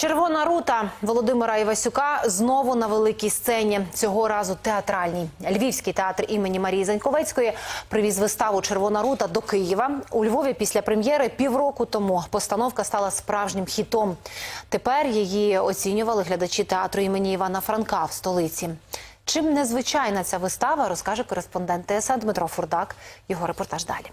Червона рута Володимира Івасюка знову на великій сцені. Цього разу театральній. Львівський театр імені Марії Заньковецької привіз виставу Червона рута до Києва. У Львові після прем'єри півроку тому постановка стала справжнім хітом. Тепер її оцінювали глядачі театру імені Івана Франка в столиці. Чим незвичайна ця вистава, розкаже кореспондент ТСН Дмитро Фурдак. Його репортаж далі.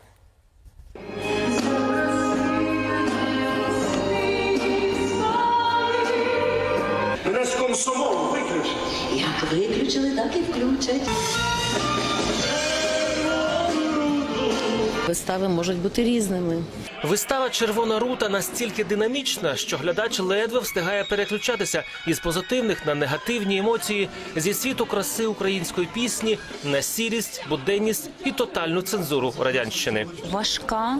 Комсомолу виключили. Як виключили, так і включать. Вистави можуть бути різними. Вистава Червона рута настільки динамічна, що глядач ледве встигає переключатися із позитивних на негативні емоції зі світу краси української пісні на сірість, буденність і тотальну цензуру радянщини. важка,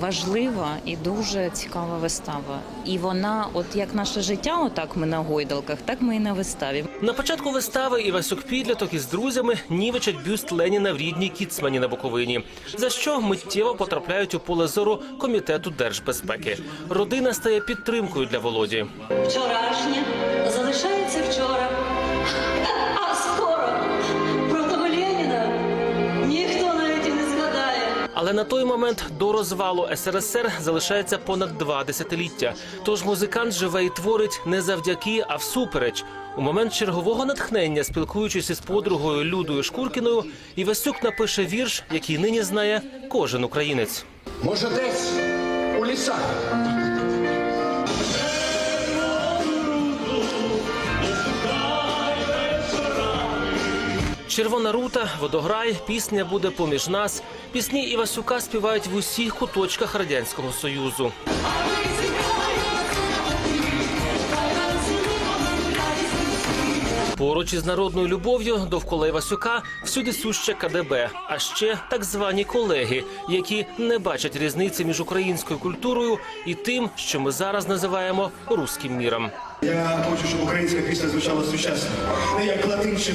важлива і дуже цікава вистава. І вона, от як наше життя, отак ми на гойдалках, так ми і на виставі. На початку вистави Івасюк Підліток із друзями нівечать бюст Леніна в рідній Кіцмані на Буковині, за що миттєво потрапляють у поле зору комітету держбезпеки. Родина стає підтримкою для Володі. Вчорашнє залишається вчора. Але на той момент до розвалу СРСР залишається понад два десятиліття. Тож музикант живе і творить не завдяки, а всупереч. У момент чергового натхнення, спілкуючись із подругою Людою Шкуркіною, Івасюк напише вірш, який нині знає кожен українець. Може, десь у лісах. Червона рута, водограй, пісня буде поміж нас. Пісні Івасюка співають в усіх куточках радянського союзу. Поруч із народною любов'ю довкола Івасюка всюди суще КДБ, а ще так звані колеги, які не бачать різниці між українською культурою і тим, що ми зараз називаємо руським міром. Я хочу, щоб українська пісня звучала сучасно, не як латин чи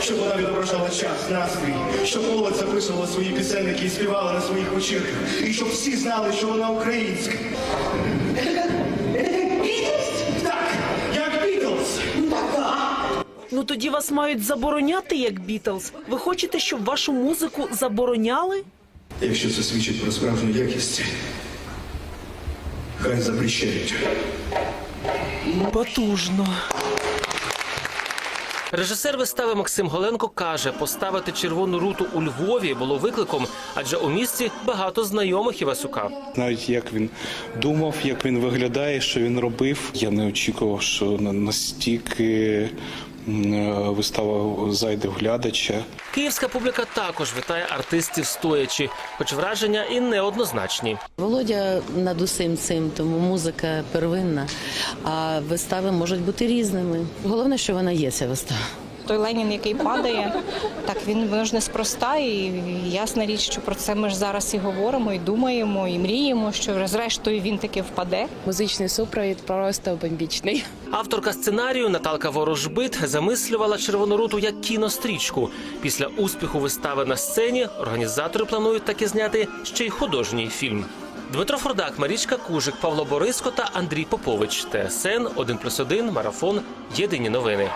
щоб вона відображала час, настрій, щоб молодь записувала свої пісенники і співала на своїх вечірках, і щоб всі знали, що вона українська. Ну тоді вас мають забороняти як Бітлз. Ви хочете, щоб вашу музику забороняли? Якщо це свідчить про справжню якість, хай запрещають. Потужно. Режисер вистави Максим Голенко каже, поставити червону руту у Львові було викликом, адже у місті багато знайомих Івасюка. Навіть як він думав, як він виглядає, що він робив. Я не очікував, що настільки вистава зайде в глядача. Київська публіка також вітає артистів стоячи, хоч враження і неоднозначні. Володя над усім цим, тому музика первинна, а вистави можуть бути різними. Головне, що вона є, ця вистава. Той Ленін, який падає, так він воно ж неспроста, і ясна річ, що про це ми ж зараз і говоримо, і думаємо, і мріємо, що зрештою він таки впаде. Музичний супровід просто бомбічний. Авторка сценарію Наталка Ворожбит замислювала червону руту як кінострічку. Після успіху вистави на сцені організатори планують таки зняти ще й художній фільм. Дмитро Фордак, Марічка Кужик, Павло Бориско та Андрій Попович. ТСН 1+,1, Марафон. Єдині новини.